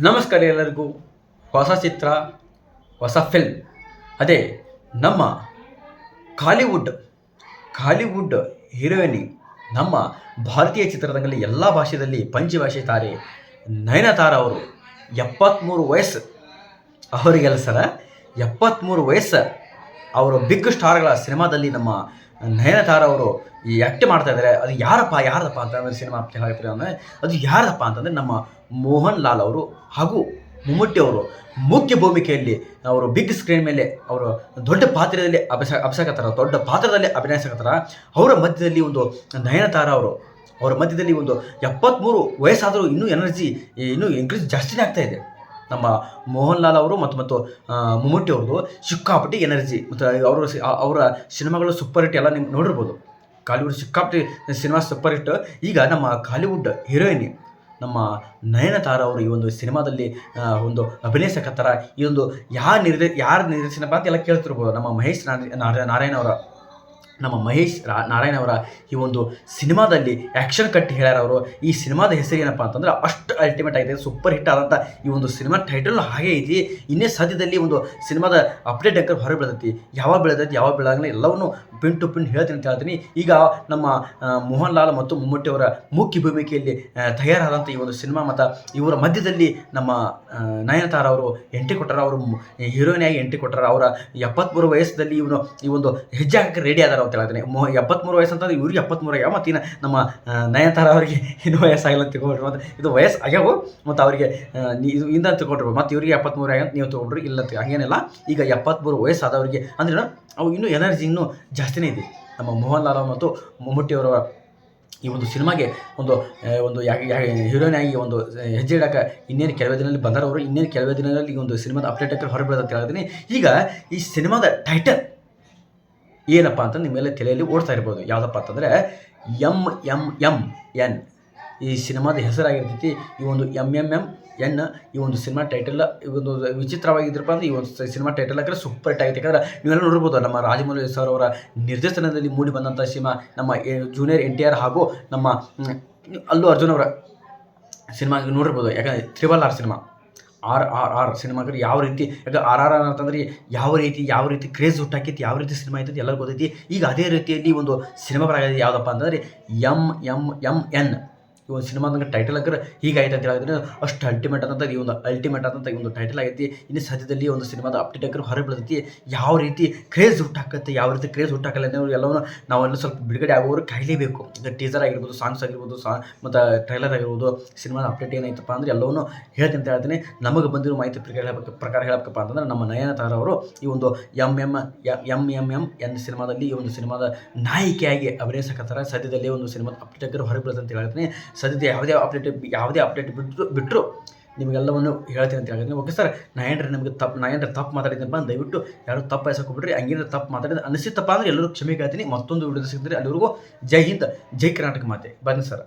ನಮಸ್ಕಾರ ಎಲ್ಲರಿಗೂ. ಹೊಸ ಚಿತ್ರ, ಹೊಸ ಫಿಲ್ಮ್ ಅದೇ, ನಮ್ಮ ಕಾಲಿವುಡ್ ಕಾಲಿವುಡ್ ಹೀರೋಯಿನಿ ನಮ್ಮ ಭಾರತೀಯ ಚಿತ್ರರಂಗದಲ್ಲಿ ಎಲ್ಲ ಭಾಷೆಯಲ್ಲಿ ಪಂಚಿ ಭಾಷೆ ತಾರೆ ನಯನತಾರ ಅವರು. ಎಪ್ಪತ್ತ್ಮೂರು ವಯಸ್ಸು ಅವರಿಗೆಲ್ಲ ಸರ. ಎಪ್ಪತ್ತ್ಮೂರು ವಯಸ್ಸು ಅವರು ಬಿಗ್ ಸ್ಟಾರ್ಗಳ ಸಿನಿಮಾದಲ್ಲಿ ನಮ್ಮ ನಯನತಾರ ಅವರು ಈ ಆ್ಯಕ್ಟ್ ಮಾಡ್ತಾ ಇದ್ದಾರೆ ಅದು ಯಾರಪ್ಪ, ಯಾರದಪ್ಪ ಅಂತಂದ್ರೆ ಸಿನಿಮಾ ಹೇಳ್ತಾರೆ ಅಂದರೆ ಅದು ಯಾರದಪ್ಪ ಅಂತಂದರೆ ನಮ್ಮ ಮೋಹನ್ ಲಾಲ್ ಅವರು ಹಾಗೂ ಮುಮ್ಮಟ್ಟಿ ಅವರು. ಮುಖ್ಯ ಭೂಮಿಕೆಯಲ್ಲಿ ಅವರು ಬಿಗ್ ಸ್ಕ್ರೀನ್ ಮೇಲೆ ಅವರು ದೊಡ್ಡ ಪಾತ್ರದಲ್ಲಿ ಅಭಿಸ ಅಭಿಸಕತ್ತಾರ ದೊಡ್ಡ ಪಾತ್ರದಲ್ಲಿ ಅಭಿನಯಿಸಕತ್ತಾರ ಅವರ ಮಧ್ಯದಲ್ಲಿ ಒಂದು ನಯನತಾರ ಅವರು. ಅವರ ಮಧ್ಯದಲ್ಲಿ ಒಂದು ಎಪ್ಪತ್ತ್ಮೂರು ವಯಸ್ಸಾದರೂ ಇನ್ನೂ ಎನರ್ಜಿ ಇನ್ನೂ ಇನ್ಕ್ರೀಸ್ ಜಾಸ್ತಿನೇ ಆಗ್ತಾ ಇದೆ. ನಮ್ಮ ಮೋಹನ್ ಲಾಲ್ ಅವರು ಮತ್ತು ಮತ್ತು ಮಮ್ಮೂಟಿ ಅವ್ರದ್ದು ಸಿಕ್ಕಾಪಟ್ಟಿ ಎನರ್ಜಿ. ಮತ್ತು ಅವರ ಅವರ ಸಿನಿಮಾಗಳು ಸೂಪರ್ ಹಿಟ್ ಎಲ್ಲ ನಿಮ್ಗೆ ನೋಡಿರ್ಬೋದು. ಕಾಲಿವುಡ್ ಸಿಕ್ಕಾಪಟ್ಟಿ ಸಿನಿಮಾ ಸೂಪರ್ ಹಿಟ್ ಈಗ ನಮ್ಮ ಕಾಲಿವುಡ್ ಹೀರೋಯಿನ್ ನಮ್ಮ ನಯನತಾರ ಅವರು ಈ ಒಂದು ಸಿನಿಮಾದಲ್ಲಿ ಒಂದು ಅಭಿನಯಿಸಕತ್ತಾರ ಈ ಒಂದು ಯಾರು ನಿರ್ದೇ, ಯಾರು ನಿರ್ದೇಶನಪ್ಪ ಅಂತ ಎಲ್ಲ ಕೇಳ್ತಿರ್ಬೋದು. ನಮ್ಮ ಮಹೇಶ್ ನಾರಾಯಣ ಅವರ. ನಮ್ಮ ಮಹೇಶ್ ರಾ, ನಾರಾಯಣ ಅವರ ಈ ಒಂದು ಸಿನಿಮಾದಲ್ಲಿ ಆ್ಯಕ್ಷನ್ ಕಟ್ಟಿ ಹೇಳ್ಯಾರ ಅವರು. ಈ ಸಿನಿಮಾದ ಹೆಸರು ಏನಪ್ಪ ಅಂತಂದ್ರೆ ಅಷ್ಟು ಅಲ್ಟಿಮೇಟ್ ಆಗಿದೆ ಸೂಪರ್ ಹಿಟ್ ಆದಂಥ ಈ ಒಂದು ಸಿನಿಮಾ ಟೈಟಲ್ ಹಾಗೆ ಐತಿ. ಇನ್ನೇ ಸದ್ಯದಲ್ಲಿ ಒಂದು ಸಿನಿಮಾದ ಅಪ್ಡೇಟ್ ಅಂಕರ್ ಹೊರಗೆ ಬೆಳೆದೈತಿ ಯಾವಾಗ ಬೆಳೆದೈತಿ ಯಾವಾಗ ಬೆಳಗಲ್ಲ ಎಲ್ಲವನ್ನು ಪಿನ್ ಟು ಪಿನ್ ಹೇಳ್ತೀನಿ ಅಂತ ಹೇಳ್ತೀನಿ. ಈಗ ನಮ್ಮ ಮೋಹನ್ ಲಾಲ್ ಮತ್ತು ಮಮ್ಮೂಟಿ ಅವರ ಮುಖ್ಯ ಭೂಮಿಕೆಯಲ್ಲಿ ತಯಾರಾದಂಥ ಈ ಒಂದು ಸಿನಿಮಾ ಮತ್ತು ಇವರ ಮಧ್ಯದಲ್ಲಿ ನಮ್ಮ ನಯನತಾರ ಅವರು ಎಂಟ್ರಿ ಕೊಟ್ಟಾರ. ಅವರು ಹೀರೋಯಿನ್ ಆಗಿ ಎಂಟ್ರಿ ಕೊಟ್ಟಾರ. ಅವರ ಎಪ್ಪತ್ತ್ಮೂರು ವಯಸ್ಸಲ್ಲಿ ಇವನು ಈ ಒಂದು ಹೆಜ್ಜೆ ಹಾಕಕ್ಕೆ ರೆಡಿ ಆದಾರ ಅಂತ ಹೇಳ್ತೀನಿ. ಮೊ ಎಪ್ಪತ್ತ್ಮೂರು ವಯಸ್ಸು ಅಂತಂದ್ರೆ ಇವ್ರಿಗೆ ಎಪ್ಪತ್ತ್ಮೂರು ಆಗ್ಯಾವ ಮತ್ತು ಇನ್ನು ನಮ್ಮ ನಯನತಾರ ಅವರಿಗೆ ಇನ್ನೂ ವಯಸ್ಸಾಗಿಲ್ಲ ಅಂತ ತಿಳ್ಕೊಳ್ರಿ ಮತ್ತು ಇದು ವಯಸ್ಸು ಆಗ್ಯಾವು, ಮತ್ತು ಅವರಿಗೆ ಇದು ಇಂದ ತಿಳ್ಕೊಳ್ರಿ ಮತ್ತು ಇವರಿಗೆ ಎಪ್ಪತ್ತ್ಮೂರು ಆಗ್ಯಾವ ನೀವು ತೊಗೊಂಡ್ರಿ ಇಲ್ಲ ಹಾಗೇನಿಲ್ಲ. ಈಗ ಎಪ್ಪತ್ತ್ಮೂರು ವಯಸ್ಸಾದವರಿಗೆ ಅಂದ್ರೆ ಅವು ಇನ್ನೂ ಎನರ್ಜಿ ಇನ್ನೂ ಜಾಸ್ತಿನೇ ಇದೆ. ನಮ್ಮ ಮೋಹನ್ ಲಾಲ್ ಮತ್ತು ಮಮ್ಮೂಟಿ ಅವರ ಈ ಒಂದು ಸಿನಿಮಾಗೆ ಒಂದು ಒಂದು ಹೀರೋಯಿನ್ ಆಗಿ ಒಂದು ಹೆಜ್ಜೆ ಇಡಕ್ಕೆ ಇನ್ನೇನು ಕೆಲವೇ ದಿನದಲ್ಲಿ ಬಂದರವರು ಇನ್ನೇನು ಕೆಲವೇ ದಿನದಲ್ಲಿ ಈ ಒಂದು ಸಿನಿಮಾದ ಅಪ್ಡೇಟ್ ಹಾಕಿ ಅಂತ ಹೇಳಿದ್ದೀನಿ ಈಗ ಈ ಸಿನಿಮಾದ ಟೈಟಲ್ ಏನಪ್ಪ ಅಂತ ನಿಮ್ಮೆಲ್ಲ ತಲೆಯಲ್ಲಿ ಓಡ್ತಾ ಇರ್ಬೋದು. ಯಾವುದಪ್ಪ ಅಂತಂದರೆ ಎಂ ಎಂ ಎಂ ಎನ್. ಈ ಸಿನಿಮಾದ ಹೆಸರಾಗಿರ್ತೈತಿ, ಈ ಒಂದು ಎಂ ಎಂ ಎಂ ಎನ್, ಈ ಒಂದು ಸಿನಿಮಾ ಟೈಟಲ್ ಈ ಒಂದು ವಿಚಿತ್ರವಾಗಿದ್ರಪ್ಪ ಅಂದರೆ ಈ ಒಂದು ಸಿನಿಮಾ ಟೈಟಲ್ ಹಾಕಿದ್ರೆ ಸೂಪರ್ ಆಗಿತ್ತು ಯಾಕಂದ್ರೆ ನೀವೆಲ್ಲ ನೋಡ್ಬೋದು ನಮ್ಮ ರಾಜಮೌಳಿ ಸರ್ ಅವರ ನಿರ್ದೇಶನದಲ್ಲಿ ಮೂಡಿ ಬಂದಂಥ ಸಿನಿಮಾ, ನಮ್ಮ ಜೂನಿಯರ್ ಎನ್ ಟಿ ಆರ್ ಹಾಗೂ ನಮ್ಮ ಅಲ್ಲು ಅರ್ಜುನ್ ಅವರ ಸಿನಿಮಾ ನೋಡಿರ್ಬೋದು. ಯಾಕಂದರೆ triple R cinema. R R R ಸಿನಿಮಾಗಳು ಯಾವ ರೀತಿ ಯಾಕೆ ಆರ್ ಆರ್ ಆರ್ ಅಂತಂದ್ರೆ ಯಾವ ರೀತಿ ಯಾವ ರೀತಿ ಕ್ರೇಜ್ ಹುಟ್ಟಾಕೈತಿ, ಯಾವ ರೀತಿ ಸಿನಿಮಾ ಐತೈತಿ ಎಲ್ಲರಿಗೂ ಗೊತ್ತೈತಿ. ಈಗ ಅದೇ ರೀತಿಯಲ್ಲಿ ಒಂದು ಸಿನಿಮಾಗಳಾಗಿದೆ ಯಾವುದಪ್ಪ ಅಂತಂದರೆ ಎಂ ಎಂ ಎಂ ಎನ್. ಈ ಒಂದು ಸಿನಿಮಾದ ಟೈಟಲ್ ಹಾಕಿದ್ರೆ ಹೀಗಾಯ್ತು ಅಂತ ಹೇಳಿದ್ರೆ ಅಷ್ಟು ಅಲ್ಟಿಮೇಟ್ ಅಂತ ಈ ಒಂದು ಅಲ್ಟಿಮೇಟ್ ಆದಂಥ ಈ ಒಂದು ಟೈಟಲ್ ಆಗೈತಿ. ಇನ್ನು ಸದ್ಯದಲ್ಲಿ ಒಂದು ಸಿನಿಮಾದ ಅಪ್ಡೇಟ್ ಹಾಕಿದ್ರೆ ಹೊರಗೆ ಬೀಳ್ತೈತಿ. ಯಾವ ರೀತಿ ಕ್ರೇಜ್ ಹುಟ್ಟಾಕತ್ತೆ ಯಾವ ರೀತಿ ಕ್ರೇಜ್ ಹುಟ್ಟಾಕಲ್ಲ ಅನ್ನೋರು ಎಲ್ಲವನ್ನು ನಾವೆಲ್ಲ ಸ್ವಲ್ಪ ಬಿಡುಗಡೆ ಆಗೋರು ಕಾಯಲೇಬೇಕು. ಈಗ ಟೀಸರ್ ಆಗಿರ್ಬೋದು ಸಾಂಗ್ಸ್ ಆಗಿರ್ಬೋದು ಸಾ ಮತ್ತು ಟ್ರೈಲರ್ ಆಗಿರ್ಬೋದು ಸಿನಿಮಾದ ಅಪ್ಡೇಟ್ ಏನಾಯ್ತಪ್ಪ ಅಂದ್ರೆ ಎಲ್ಲವನ್ನು ಹೇಳ್ತೀನಿ ಅಂತ ಹೇಳ್ತೀನಿ. ನಮಗೆ ಬಂದಿರೋ ಮಾಹಿತಿ ಪ್ರಕಾರ ಹೇಳ್ಬೇಕು, ಪ್ರಕಾರ ಹೇಳಬೇಕಪ್ಪ ಅಂತಂದ್ರೆ ನಮ್ಮ ನಯನ ಅವರು ಈ ಒಂದು ಎಂ ಎಂ ಎಂ ಎಂ ಎಂ ಎನ್ ಸಿನಿಮಾದಲ್ಲಿ ಈ ಒಂದು ಸಿನಿಮಾದ ನಾಯಕಿಯಾಗಿ ಅಭಿನಯಿಸಕತ್ತಾರೆ. ಸದ್ಯದಲ್ಲಿ ಒಂದು ಸಿನಿಮಾದ ಅಪ್ಡೇಟ್ ಆಗಿರೋ ಹೊರಗೆ ಅಂತ ಹೇಳ್ತೀನಿ. ಸದ್ಯದ ಯಾವುದೇ ಅಪ್ಡೇಟ್ ಯಾವುದೇ ಅಪ್ಡೇಟ್ ಬಿಟ್ಟರು ಬಿಟ್ಟರು ನಿಮಗೆಲ್ಲವನ್ನು ಹೇಳ್ತೀನಿ ಅಂತ ಹೇಳಿದ್ರೆ ಓಕೆ ಸರ್ ನಾ ಏನ್ರಿ ನಿಮಗೆ ತಪ್ಪು ನಾ ಏನ್ರಿ ತಪ್ಪು ಮಾತಾಡಿದ್ದಪ್ಪ ದಯವಿಟ್ಟು ಯಾರು ತಪ್ಪು ಎಸಕೊಬಿಡ್ರಿ ಹಂಗೇನಾದ್ರು ತಪ್ಪು ಮಾತಾಡಿದ ಅನಿಸಿತಪ್ಪ ಅಂದ್ರೆ ಎಲ್ಲರೂ ಕ್ಷಮೆ ಕೇಳ್ತೀನಿ. ಮತ್ತೊಂದು ವಿಡಿಯೋ ಸಿಗ್ತೀರಿ ಅಲ್ಲಿವರೆಗೂ ಜೈ ಹಿಂದ್, ಜೈ ಕರ್ನಾಟಕ ಮಾತೆ. ಬನ್ನಿ ಸರ್